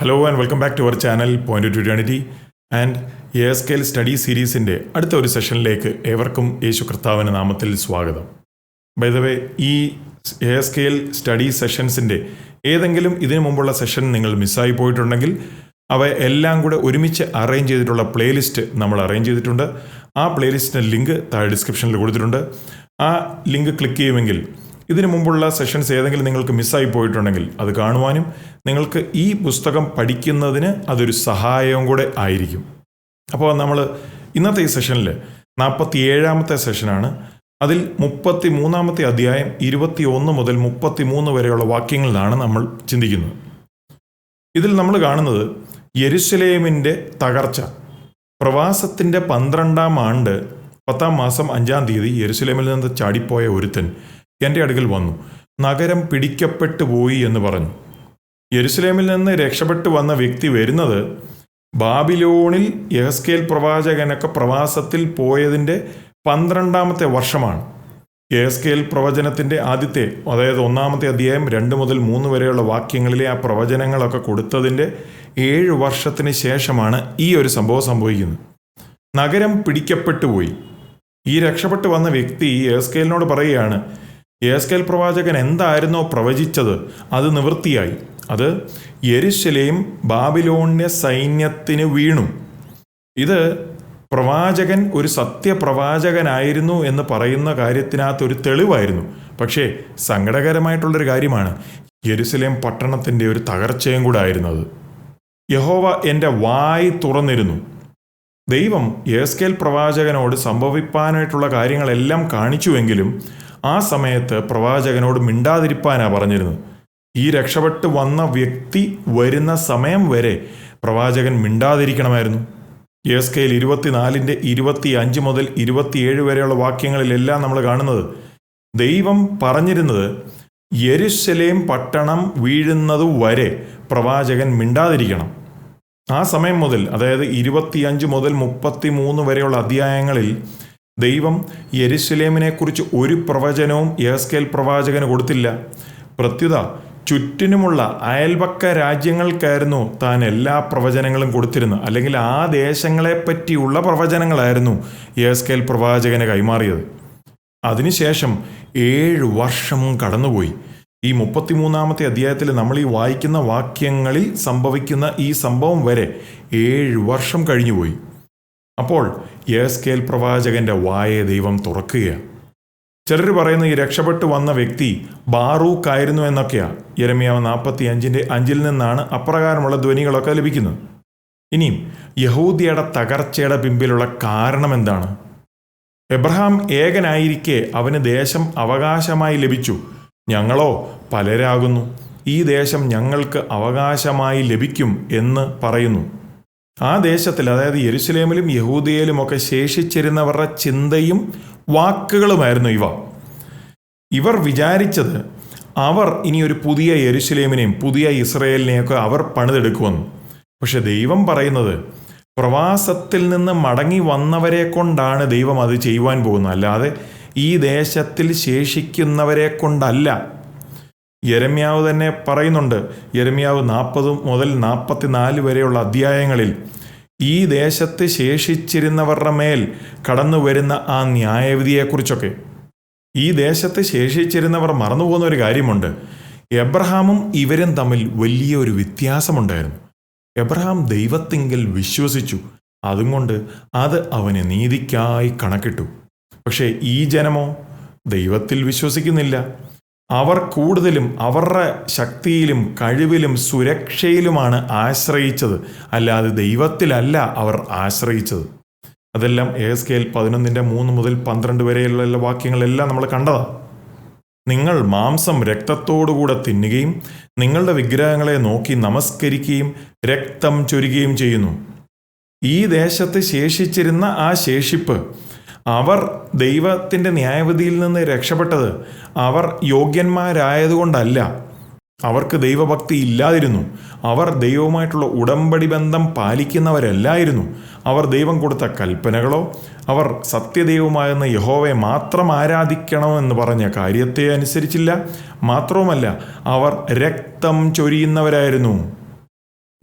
Hello and welcome back to our channel point of opportunity and A S Kel study സീരീസിന്റെ അടുത്ത ഒരു സെഷനിലേക്ക് ഏവർക്കും യേശു കർത്താവിന്റെ നാമത്തിൽ സ്വാഗതം. ബൈദവേ ഈ എ എസ് കെൽ സ്റ്റഡി സെഷൻസിന്റെ ഏതെങ്കിലും ഇതിനു മുമ്പുള്ള സെഷൻ നിങ്ങൾ മിസ്സായി പോയിട്ടുണ്ടെങ്കിൽ അവ എല്ലാം കൂടെ ഒരുമിച്ച് അറേഞ്ച് ചെയ്തിട്ടുള്ള പ്ലേലിസ്റ്റ് നമ്മൾ അറേഞ്ച് ചെയ്തിട്ടുണ്ട്. ആ പ്ലേലിസ്റ്റിന്റെ ലിങ്ക് താഴെ ഡിസ്ക്രിപ്ഷനിൽ കൊടുത്തിട്ടുണ്ട്. ആ ലിങ്ക് ക്ലിക്ക് ചെയ്യുമെങ്കിൽ ഇതിനു മുമ്പുള്ള സെഷൻസ് ഏതെങ്കിലും നിങ്ങൾക്ക് മിസ്സായി പോയിട്ടുണ്ടെങ്കിൽ അത് കാണുവാനും നിങ്ങൾക്ക് ഈ പുസ്തകം പഠിക്കുന്നതിന് അതൊരു സഹായവും കൂടെ ആയിരിക്കും. അപ്പോൾ നമ്മൾ ഇന്നത്തെ ഈ സെഷനിൽ നാൽപ്പത്തി ഏഴാമത്തെ സെഷനാണ് അതിൽ മുപ്പത്തി മൂന്നാമത്തെ അധ്യായം ഇരുപത്തി ഒന്ന് മുതൽ മുപ്പത്തി മൂന്ന് വരെയുള്ള വാക്യങ്ങളിലാണ് നമ്മൾ ചിന്തിക്കുന്നത്. ഇതിൽ നമ്മൾ കാണുന്നത് യെരുസലേമിന്റെ തകർച്ച. പ്രവാസത്തിന്റെ പന്ത്രണ്ടാം ആണ്ട് പത്താം മാസം അഞ്ചാം തീയതി യെരുസലേമിൽ നിന്ന് ചാടിപ്പോയ ഒരുത്തൻ എന്റെ അടുക്കൽ വന്നു. നഗരം പിടിക്കപ്പെട്ടു പോയി എന്ന് പറഞ്ഞു. യെരുസലേമിൽ നിന്ന് രക്ഷപ്പെട്ടു വന്ന വ്യക്തി വരുന്നത് ബാബിലോണിൽ യഹസ്കേൽ പ്രവാചകനൊക്കെ പ്രവാസത്തിൽ പോയതിന്റെ പന്ത്രണ്ടാമത്തെ വർഷമാണ്. യഹസ്കേൽ പ്രവചനത്തിന്റെ ആദ്യത്തെ അതായത് ഒന്നാമത്തെ അധ്യായം രണ്ട് മുതൽ മൂന്ന് വരെയുള്ള വാക്യങ്ങളിലെ ആ പ്രവചനങ്ങളൊക്കെ കൊടുത്തതിന്റെ ഏഴ് വർഷത്തിന് ശേഷമാണ് ഈ ഒരു സംഭവം സംഭവിക്കുന്നത്. നഗരം പിടിക്കപ്പെട്ടു പോയി. ഈ രക്ഷപ്പെട്ടു വന്ന വ്യക്തി യഹസ്കേലിനോട് പറയുകയാണ് യഹസ്കേൽ പ്രവാചകൻ എന്തായിരുന്നോ പ്രവചിച്ചത്? അത് നിവൃത്തിയായി. അത് യെരുശലേം ബാബിലോണ്യ സൈന്യത്തിന് വീണു. ഇത് പ്രവാചകൻ ഒരു സത്യപ്രവാചകനായിരുന്നു എന്ന് പറയുന്ന കാര്യത്തിനകത്ത് ഒരു തെളിവായിരുന്നു. പക്ഷേ സങ്കടകരമായിട്ടുള്ളൊരു കാര്യമാണ്. യെരുസലേം പട്ടണത്തിന്റെ ഒരു തകർച്ചയും കൂടെ ആയിരുന്നത് യഹോവ എന്റെ വായി തുറന്നിരുന്നു. ദൈവം യേസ്കേൽ പ്രവാചകനോട് സംഭവിപ്പാനായിട്ടുള്ള കാര്യങ്ങളെല്ലാം കാണിച്ചുവെങ്കിലും ആ സമയത്ത് പ്രവാചകനോട് മിണ്ടാതിരിപ്പാനാ പറഞ്ഞിരുന്നത്. ഈ രക്ഷപ്പെട്ട് വന്ന വ്യക്തി വരുന്ന സമയം വരെ പ്രവാചകൻ മിണ്ടാതിരിക്കണമായിരുന്നു. എസ് കെയിൽ ഇരുപത്തിനാലിന്റെ ഇരുപത്തി അഞ്ച് മുതൽ ഇരുപത്തിയേഴ് വരെയുള്ള വാക്യങ്ങളിലെല്ലാം നമ്മൾ കാണുന്നത്. ദൈവം പറഞ്ഞിരുന്നത് യരുശലേം പട്ടണം വീഴുന്നത് വരെ പ്രവാചകൻ മിണ്ടാതിരിക്കണം. ആ സമയം മുതൽ അതായത് ഇരുപത്തിയഞ്ച് മുതൽ മുപ്പത്തി മൂന്ന് വരെയുള്ള അധ്യായങ്ങളിൽ ദൈവം യെരുസലേമിനെക്കുറിച്ച് ഒരു പ്രവചനവും യഹസ്കേൽ പ്രവാചകന് കൊടുത്തില്ല. പ്രത്യുത ചുറ്റിനുമുള്ള അയൽപക്ക രാജ്യങ്ങൾക്കായിരുന്നു താൻ എല്ലാ പ്രവചനങ്ങളും കൊടുത്തിരുന്നു അല്ലെങ്കിൽ ആ ദേശങ്ങളെ പറ്റിയുള്ള പ്രവചനങ്ങളായിരുന്നു യേസ്കേൽ പ്രവാചകന് കൈമാറിയത്. അതിനുശേഷം ഏഴ് വർഷം കടന്നുപോയി. ഈ മുപ്പത്തിമൂന്നാമത്തെ അധ്യായത്തിൽ നമ്മൾ ഈ വായിക്കുന്ന വാക്യങ്ങളിൽ സംഭവിക്കുന്ന ഈ സംഭവം വരെ ഏഴ് വർഷം കഴിഞ്ഞുപോയി. അപ്പോൾ യേസ്കേൽ പ്രവാചകന്റെ വായെ ദൈവം തുറക്കുകയാണ് ചിലർ പറയുന്ന ഈ രക്ഷപ്പെട്ടു വന്ന വ്യക്തി ബാറൂക്ക് ആയിരുന്നു എന്നൊക്കെയാണ് യരമിയാവ് നാൽപ്പത്തി അഞ്ചിന്റെ അഞ്ചിൽ നിന്നാണ് അപ്രകാരമുള്ള ധ്വനികളൊക്കെ ലഭിക്കുന്നത്. ഇനിയും യഹൂദിയുടെ തകർച്ചയുടെ പിമ്പിലുള്ള കാരണം എന്താണ്? എബ്രഹാം ഏകനായിരിക്കെ അവന് ദേശം അവകാശമായി ലഭിച്ചു. ഞങ്ങളോ പലരാകുന്നു. ഈ ദേശം ഞങ്ങൾക്ക് അവകാശമായി ലഭിക്കും എന്ന് പറയുന്നു. ആ ദേശത്തിൽ അതായത് യെരുസലേമിലും യഹൂദിയയിലുമൊക്കെ ശേഷിച്ചിരുന്നവരുടെ ചിന്തയും വാക്കുകളുമായിരുന്നു ഇവ. ഇവർ വിചാരിച്ചത് അവർ ഇനി ഒരു പുതിയ യെരുസലേമിനെയും പുതിയ ഇസ്രയേലിനെയൊക്കെ അവർ പണിതെടുക്കുമെന്ന്. പക്ഷെ ദൈവം പറയുന്നത് പ്രവാസത്തിൽ നിന്ന് മടങ്ങി വന്നവരെ കൊണ്ടാണ് ദൈവം അത് ചെയ്യുവാൻ പോകുന്നത്. അല്ലാതെ ഈ ദേശത്തിൽ ശേഷിക്കുന്നവരെ കൊണ്ടല്ല. യരമ്യാവ് തന്നെ പറയുന്നുണ്ട് യരമ്യാവ് നാൽപ്പത് മുതൽ നാൽപ്പത്തിനാല് വരെയുള്ള അധ്യായങ്ങളിൽ ഈ ദേശത്ത് ശേഷിച്ചിരുന്നവരുടെ മേൽ കടന്നു വരുന്ന ആ ന്യായവിധിയെക്കുറിച്ചൊക്കെ. ഈ ദേശത്ത് ശേഷിച്ചിരുന്നവർ മറന്നുപോകുന്ന ഒരു കാര്യമുണ്ട്. എബ്രഹാമും ഇവരും തമ്മിൽ വലിയ ഒരു വ്യത്യാസമുണ്ടായിരുന്നു. എബ്രഹാം ദൈവത്തിങ്കിൽ വിശ്വസിച്ചു. അതുകൊണ്ട് അത് അവന് നീതിക്കായി കണക്കിട്ടു. പക്ഷേ ഈ ജനമോ ദൈവത്തിൽ വിശ്വസിക്കുന്നില്ല. അവർ കൂടുതലും അവരുടെ ശക്തിയിലും കഴിവിലും സുരക്ഷയിലുമാണ് ആശ്രയിച്ചത്. അല്ലാതെ ദൈവത്തിലല്ല അവർ ആശ്രയിച്ചത്. അതെല്ലാം എസ് കെൽ പതിനൊന്നിന്റെ മൂന്ന് മുതൽ പന്ത്രണ്ട് വരെയുള്ള വാക്യങ്ങളെല്ലാം നമ്മൾ കണ്ടതാണ് നിങ്ങൾ മാംസം രക്തത്തോടുകൂടെ തിന്നുകയും നിങ്ങളുടെ വിഗ്രഹങ്ങളെ നോക്കി നമസ്കരിക്കുകയും രക്തം ചൊരുകയും ചെയ്യുന്നു. ഈ ദേശത്ത് ശേഷിച്ചിരുന്ന ആ ശേഷിപ്പ് അവർ ദൈവത്തിന്റെ ന്യായവിധിയിൽ നിന്ന് രക്ഷപ്പെട്ടത് അവർ യോഗ്യന്മാരായതുകൊണ്ടല്ല. അവർക്ക് ദൈവഭക്തി ഇല്ലാതിരുന്നു. അവർ ദൈവവുമായിട്ടുള്ള ഉടമ്പടി ബന്ധം പാലിക്കുന്നവരല്ലായിരുന്നു. അവർ ദൈവം കൊടുത്ത കൽപ്പനകളോ അവർ സത്യദൈവമാകുന്ന യഹോവയെ മാത്രം ആരാധിക്കണമെന്ന് പറഞ്ഞ കാര്യത്തെ അനുസരിച്ചില്ല. മാത്രവുമല്ല അവർ രക്തം ചൊരിയുന്നവരായിരുന്നു.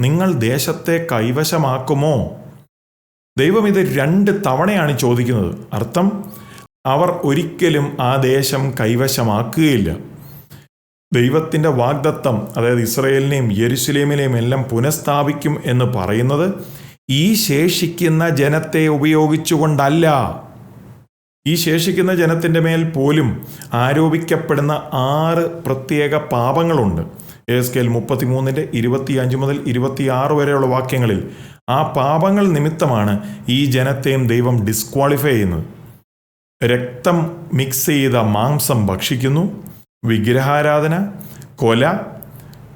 നിങ്ങൾ ദേശത്തെ കൈവശമാക്കുമോ? ദൈവം ഇത് രണ്ട് തവണയാണ് ചോദിക്കുന്നത്. അർത്ഥം അവർ ഒരിക്കലും ആ ദേശം കൈവശമാക്കുകയില്ല. ദൈവത്തിന്റെ വാഗ്ദത്തം അതായത് ഇസ്രയേലിനെയും യെരുസലേമിനെയും എല്ലാം പുനഃസ്ഥാപിക്കും എന്ന് പറയുന്നത് ഈ ശേഷിക്കുന്ന ജനത്തെ ഉപയോഗിച്ചുകൊണ്ടല്ല. ഈ ശേഷിക്കുന്ന ജനത്തിന്റെ മേൽ പോലും ആരോപിക്കപ്പെടുന്ന ആറ് പ്രത്യേക പാപങ്ങളുണ്ട്. എസ് കെൽ മുപ്പത്തിമൂന്നിന്റെ ഇരുപത്തിയഞ്ച് മുതൽ ഇരുപത്തിയാറ് വരെയുള്ള വാക്യങ്ങളിൽ ആ പാപങ്ങൾ നിമിത്തമാണ് ഈ ജനത്തെയും ദൈവം ഡിസ്ക്വാളിഫൈ ചെയ്യുന്നത്. രക്തം മിക്സ് ചെയ്ത മാംസം ഭക്ഷിക്കുന്നു. വിഗ്രഹാരാധന കൊല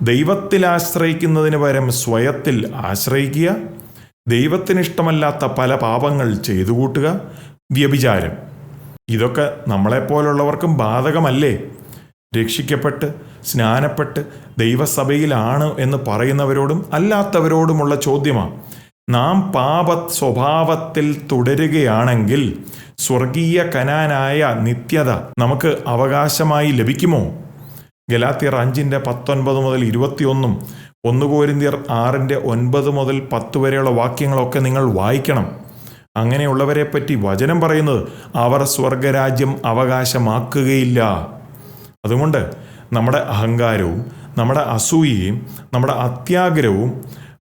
ദൈവത്തിൽ ആശ്രയിക്കുന്നതിന് പകരം സ്വയത്തിൽ ആശ്രയിക്കുക. ദൈവത്തിനിഷ്ടമല്ലാത്ത പല പാപങ്ങൾ ചെയ്തു കൂട്ടുക വ്യഭിചാരം. ഇതൊക്കെ നമ്മളെപ്പോലുള്ളവർക്കും ബാധകമല്ലേ? രക്ഷിക്കപ്പെട്ട് സ്നാനപ്പെട്ട് ദൈവസഭയിലാണ് എന്ന് പറയുന്നവരോടും അല്ലാത്തവരോടുമുള്ള ചോദ്യമാണ്. നാം പാപ സ്വഭാവത്തിൽ തുടരുകയാണെങ്കിൽ സ്വർഗീയ കനാനായ നിത്യത നമുക്ക് അവകാശമായി ലഭിക്കുമോ? ഗലാത്തിയർ അഞ്ചിന്റെ പത്തൊൻപത് മുതൽ ഇരുപത്തിയൊന്നും ഒന്ന് കോരിന്തിയർ ആറിന്റെ ഒൻപത് മുതൽ പത്ത് വരെയുള്ള വാക്യങ്ങളൊക്കെ നിങ്ങൾ വായിക്കണം. അങ്ങനെയുള്ളവരെ പറ്റി വചനം പറയുന്നത് അവർ സ്വർഗരാജ്യം അവകാശമാക്കുകയില്ല. അതുകൊണ്ട് നമ്മുടെ അഹങ്കാരവും നമ്മുടെ അസൂയയും നമ്മുടെ അത്യാഗ്രഹവും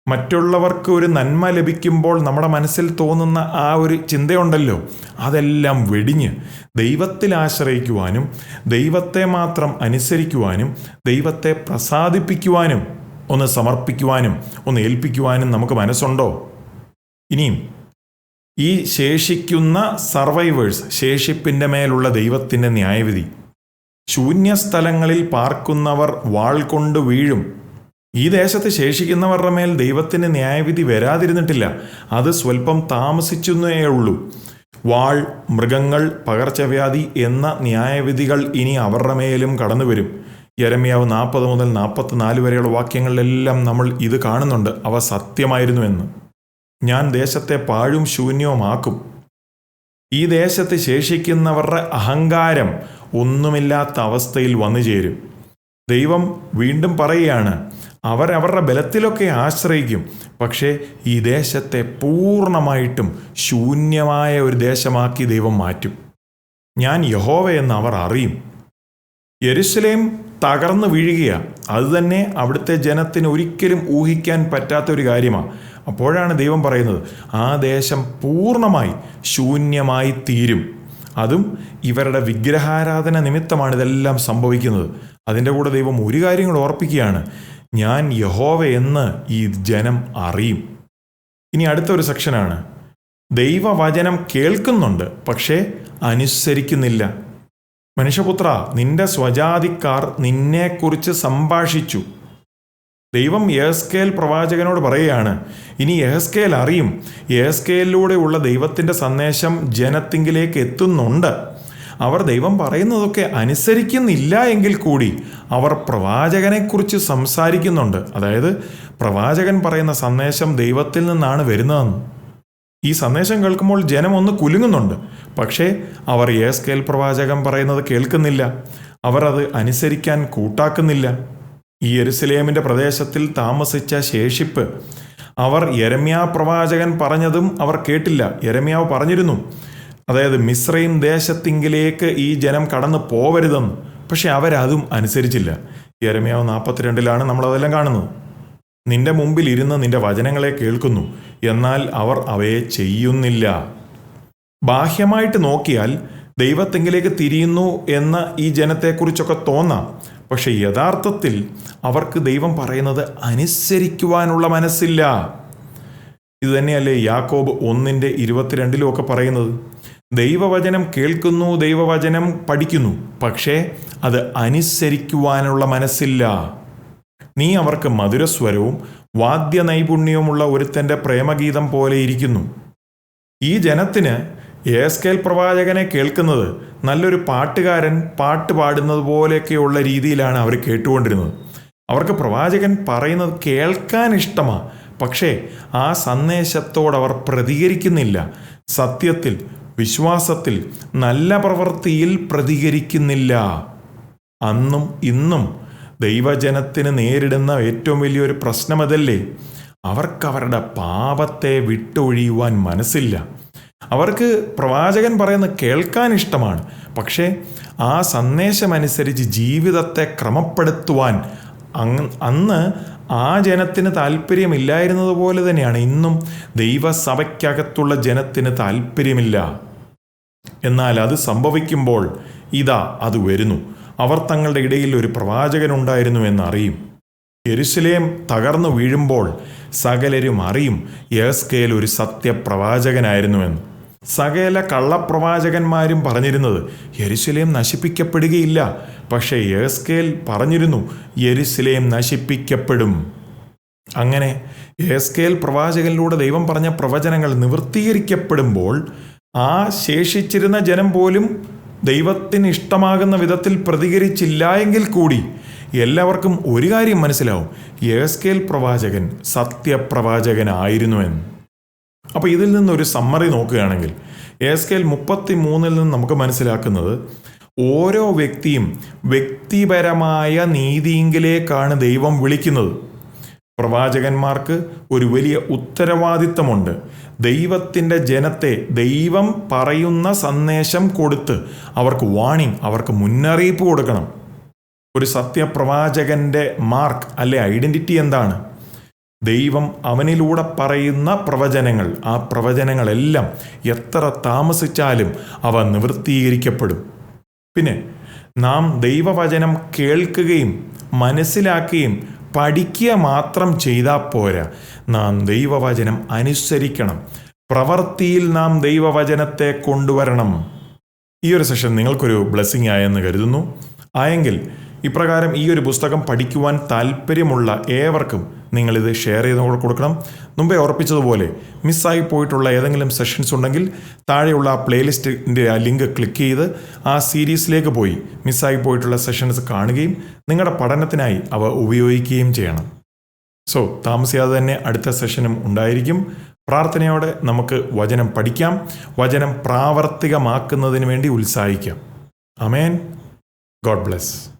മറ്റുള്ളവർക്ക് ഒരു നന്മ ലഭിക്കുമ്പോൾ നമ്മുടെ മനസ്സിൽ തോന്നുന്ന ആ ഒരു ചിന്തയുണ്ടല്ലോ. അതെല്ലാം വെടിഞ്ഞ് ദൈവത്തിൽ ആശ്രയിക്കുവാനും ദൈവത്തെ മാത്രം അനുസരിക്കുവാനും ദൈവത്തെ പ്രസാദിപ്പിക്കുവാനും ഒന്ന് സമർപ്പിക്കുവാനും ഒന്ന് ഏൽപ്പിക്കുവാനും നമുക്ക് മനസ്സുണ്ടോ? ഇനിയും ഈ ശേഷിക്കുന്ന സർവൈവേഴ്സ് ശേഷിപ്പിന്റെ മേലുള്ള ദൈവത്തിന്റെ ന്യായവിധി ശൂന്യസ്ഥലങ്ങളിൽ പാർക്കുന്നവർ വാൾ കൊണ്ട് വീഴും. ഈ ദേശത്ത് ശേഷിക്കുന്നവരുടെ മേൽ ദൈവത്തിന് ന്യായവിധി വരാതിരുന്നിട്ടില്ല. അത് സ്വല്പം താമസിച്ചെന്നേ ഉള്ളൂ. വാൾ മൃഗങ്ങൾ പകർച്ചവ്യാധി എന്ന ന്യായവിധികൾ ഇനി അവരുടെ മേലും കടന്നു വരും യരമ്യാവ് നാൽപ്പത് മുതൽ നാൽപ്പത്തിനാല് വരെയുള്ള വാക്യങ്ങളിലെല്ലാം നമ്മൾ ഇത് കാണുന്നുണ്ട്. അവ സത്യമായിരുന്നു എന്ന്. ഞാൻ ദേശത്തെ പാഴും ശൂന്യവുമാക്കും. ഈ ദേശത്ത് ശേഷിക്കുന്നവരുടെ അഹങ്കാരം ഒന്നുമില്ലാത്ത അവസ്ഥയിൽ വന്നു ചേരും. ദൈവം വീണ്ടും പറയുകയാണ് അവർ അവരവരുടെ ബലത്തിലൊക്കെ ആശ്രയിക്കും പക്ഷേ ഈ ദേശത്തെ പൂർണമായിട്ടും ശൂന്യമായ ഒരു ദേശമാക്കി ദൈവം മാറ്റും. ഞാൻ യഹോവയെന്ന് അവർ അറിയും. യെരുസലേം തകർന്നു വീഴുകയാണ് അതുതന്നെ അവിടുത്തെ ജനത്തിന് ഒരിക്കലും ഊഹിക്കാൻ പറ്റാത്ത ഒരു കാര്യമാണ് അപ്പോഴാണ് ദൈവം പറയുന്നത് ആ ദേശം പൂർണമായി ശൂന്യമായി തീരും. അതും ഇവരുടെ വിഗ്രഹാരാധന നിമിത്തമാണ് ഇതെല്ലാം സംഭവിക്കുന്നത്. അതിന്റെ കൂടെ ദൈവം ഒരു കാര്യം കൂടെ ഓർപ്പിക്കുകയാണ് ഞാൻ യഹോവ എന്ന് ഈ ജനം അറിയും. ഇനി അടുത്ത ഒരു സെക്ഷനാണ് ദൈവവചനം കേൾക്കുന്നുണ്ട് പക്ഷേ അനുസരിക്കുന്നില്ല. മനുഷ്യപുത്ര നിന്റെ സ്വജാതിക്കാർ നിന്നെക്കുറിച്ച് സംഭാഷിച്ചു. ദൈവം യഹസ്കേൽ പ്രവാചകനോട് പറയുകയാണ് ഇനി യഹസ്കേൽ അറിയും യഹസ്കേലിലൂടെയുള്ള ദൈവത്തിന്റെ സന്ദേശം ജനത്തിങ്കിലേക്ക് എത്തുന്നുണ്ട്. അവർ ദൈവം പറയുന്നതൊക്കെ അനുസരിക്കുന്നില്ല എങ്കിൽ കൂടി അവർ പ്രവാചകനെക്കുറിച്ച് സംസാരിക്കുന്നുണ്ട്. അതായത് പ്രവാചകൻ പറയുന്ന സന്ദേശം ദൈവത്തിൽ നിന്നാണ് വരുന്നതെന്ന്. ഈ സന്ദേശം കേൾക്കുമ്പോൾ ജനം ഒന്ന് കുലുങ്ങുന്നുണ്ട്. പക്ഷേ അവർ യേസ്കേൽ പ്രവാചകൻ പറയുന്നത് കേൾക്കുന്നില്ല. അവർ അത് അനുസരിക്കാൻ കൂട്ടാക്കുന്നില്ല. ഈ എരുസലേമിന്റെ പ്രദേശത്തിൽ താമസിച്ച ശേഷിപ്പ്. അവർ യരമ്യാ പ്രവാചകൻ പറഞ്ഞതും അവർ കേട്ടില്ല. യരമ്യാവ് പറഞ്ഞിരുന്നു അതായത് മിശ്രയും ദേശത്തിങ്കിലേക്ക് ഈ ജനം കടന്നു പോവരുതെന്ന്. പക്ഷെ അവരതും അനുസരിച്ചില്ല. യരമ്യാവ് നാൽപ്പത്തിരണ്ടിലാണ് നമ്മളതെല്ലാം കാണുന്നത്. നിന്റെ മുമ്പിൽ ഇരുന്ന് നിന്റെ വചനങ്ങളെ കേൾക്കുന്നു. എന്നാൽ അവർ അവയെ ചെയ്യുന്നില്ല. ബാഹ്യമായിട്ട് നോക്കിയാൽ ദൈവത്തെങ്കിലേക്ക് തിരിയുന്നു എന്ന ഈ ജനത്തെക്കുറിച്ചൊക്കെ തോന്നാം. പക്ഷേ യഥാർത്ഥത്തിൽ അവർക്ക് ദൈവം പറയുന്നത് അനുസരിക്കുവാനുള്ള മനസ്സില്ല. ഇത് തന്നെയല്ലേ യാക്കോബ് ഒന്നിന്റെ ഇരുപത്തിരണ്ടിലും ഒക്കെ പറയുന്നത്? ദൈവവചനം കേൾക്കുന്നു ദൈവവചനം പഠിക്കുന്നു പക്ഷേ അത് അനുസരിക്കുവാനുള്ള മനസ്സില്ല. നീ അവർക്ക് മധുരസ്വരവും വാദ്യ നൈപുണ്യവുമുള്ള ഒരുത്തന്റെ പ്രേമഗീതം പോലെ ഇരിക്കുന്നു. ഈ ജനത്തിന് ഏസ്കേൽ പ്രവാചകനെ കേൾക്കുന്നത് നല്ലൊരു പാട്ടുകാരൻ പാട്ട് പാടുന്നത് പോലെയൊക്കെയുള്ള രീതിയിലാണ് അവർ കേട്ടുകൊണ്ടിരുന്നത്. അവർക്ക് പ്രവാചകൻ പറയുന്നത് കേൾക്കാൻ ഇഷ്ടമാണ് പക്ഷേ ആ സന്ദേശത്തോടവർ പ്രതികരിക്കുന്നില്ല. സത്യത്തിൽ വിശ്വാസത്തിൽ നല്ല പ്രവൃത്തിയിൽ പ്രതികരിക്കുന്നില്ല. അന്നും ഇന്നും ദൈവജനത്തിന് നേരിടുന്ന ഏറ്റവും വലിയൊരു പ്രശ്നമതല്ലേ? അവർക്കവരുടെ പാപത്തെ വിട്ടൊഴിയുവാൻ മനസ്സില്ല. അവർക്ക് പ്രവാചകൻ പറയുന്നത് കേൾക്കാൻ ഇഷ്ടമാണ്. പക്ഷേ ആ സന്ദേശമനുസരിച്ച് ജീവിതത്തെ ക്രമപ്പെടുത്തുവാൻ അന്ന് ആ ജനത്തിന് താല്പര്യമില്ലായിരുന്നത് പോലെ തന്നെയാണ്. ഇന്നും ദൈവസഭയ്ക്കകത്തുള്ള ജനത്തിന് താല്പര്യമില്ല. എന്നാൽ അത് സംഭവിക്കുമ്പോൾ ഇതാ അത് വരുന്നു. അവർ തങ്ങളുടെ ഇടയിൽ ഒരു പ്രവാചകനുണ്ടായിരുന്നു എന്നറിയും. യെരുസലേം തകർന്നു വീഴുമ്പോൾ സകലരും അറിയും യേസ്കേൽ ഒരു സത്യപ്രവാചകനായിരുന്നുവെന്ന് സകല കള്ളപ്രവാചകന്മാരും പറഞ്ഞിരുന്നത് യരുസലേം നശിപ്പിക്കപ്പെടുകയില്ല. പക്ഷേ യേസ്കേൽ പറഞ്ഞിരുന്നു യരുസലേം നശിപ്പിക്കപ്പെടും. അങ്ങനെ ഏസ്കേൽ പ്രവാചകനിലൂടെ ദൈവം പറഞ്ഞ പ്രവചനങ്ങൾ നിവൃത്തീകരിക്കപ്പെടുമ്പോൾ ആ ശേഷിച്ചിരുന്ന ജനം പോലും ദൈവത്തിന് ഇഷ്ടമാകുന്ന വിധത്തിൽ പ്രതികരിച്ചില്ല എങ്കിൽ കൂടി എല്ലാവർക്കും ഒരു കാര്യം മനസ്സിലാവും ഏസ്കേൽ പ്രവാചകൻ സത്യപ്രവാചകനായിരുന്നുവെന്ന് അപ്പോൾ ഇതിൽ നിന്നൊരു സമ്മറി നോക്കുകയാണെങ്കിൽ എ ഏസ്കേൽ മുപ്പത്തി മൂന്നിൽ നിന്ന് നമുക്ക് മനസ്സിലാക്കുന്നത് ഓരോ വ്യക്തിയും വ്യക്തിപരമായ നീതിയിങ്കിലേക്കാണ് ദൈവം വിളിക്കുന്നത്. പ്രവാചകന്മാർക്ക് ഒരു വലിയ ഉത്തരവാദിത്തമുണ്ട്. ദൈവത്തിന്റെ ജനത്തെ ദൈവം പറയുന്ന സന്ദേശം കൊടുത്ത് അവർക്ക് വാണിംഗ് അവർക്ക് മുന്നറിയിപ്പ് കൊടുക്കണം. ഒരു സത്യപ്രവാചകന്റെ മാർക്ക് അല്ലെ ഐഡന്റിറ്റി എന്താണ്? ദൈവം അവനിലൂടെ പറയുന്ന പ്രവചനങ്ങൾ ആ പ്രവചനങ്ങളെല്ലാം എത്ര താമസിച്ചാലും അവ നിവൃത്തീകരിക്കപ്പെടും. പിന്നെ നാം ദൈവവചനം കേൾക്കുകയും മനസ്സിലാക്കുകയും പഠിക്കുക മാത്രം ചെയ്താൽ പോരാ നാം ദൈവവചനം അനുസരിക്കണം. പ്രവൃത്തിയിൽ നാം ദൈവവചനത്തെ കൊണ്ടുവരണം. ഈ ഒരു സെഷൻ നിങ്ങൾക്കൊരു ബ്ലെസ്സിങ് ആയെന്ന് കരുതുന്നു. ആയെങ്കിൽ ഇപ്രകാരം ഈ ഒരു പുസ്തകം പഠിക്കുവാൻ താല്പര്യമുള്ള ഏവർക്കും നിങ്ങളിത് ഷെയർ ചെയ്ത് കൊടുക്കണം. മുമ്പേ ഓർപ്പിച്ചതുപോലെ മിസ്സായി പോയിട്ടുള്ള ഏതെങ്കിലും സെഷൻസ് ഉണ്ടെങ്കിൽ താഴെയുള്ള ആ പ്ലേലിസ്റ്റിന്റെ ആ ലിങ്ക് ക്ലിക്ക് ചെയ്ത് ആ സീരീസിലേക്ക് പോയി മിസ്സായി പോയിട്ടുള്ള സെഷൻസ് കാണുകയും നിങ്ങളുടെ പഠനത്തിനായി അവ ഉപയോഗിക്കുകയും ചെയ്യണം. സോ താമസിയാതെ തന്നെ അടുത്ത സെഷനും ഉണ്ടായിരിക്കും. പ്രാർത്ഥനയോടെ നമുക്ക് വചനം പഠിക്കാം. വചനം പ്രാവർത്തികമാക്കുന്നതിന് വേണ്ടി ഉത്സാഹിക്കാം. അമേൻ ഗോഡ് ബ്ലെസ്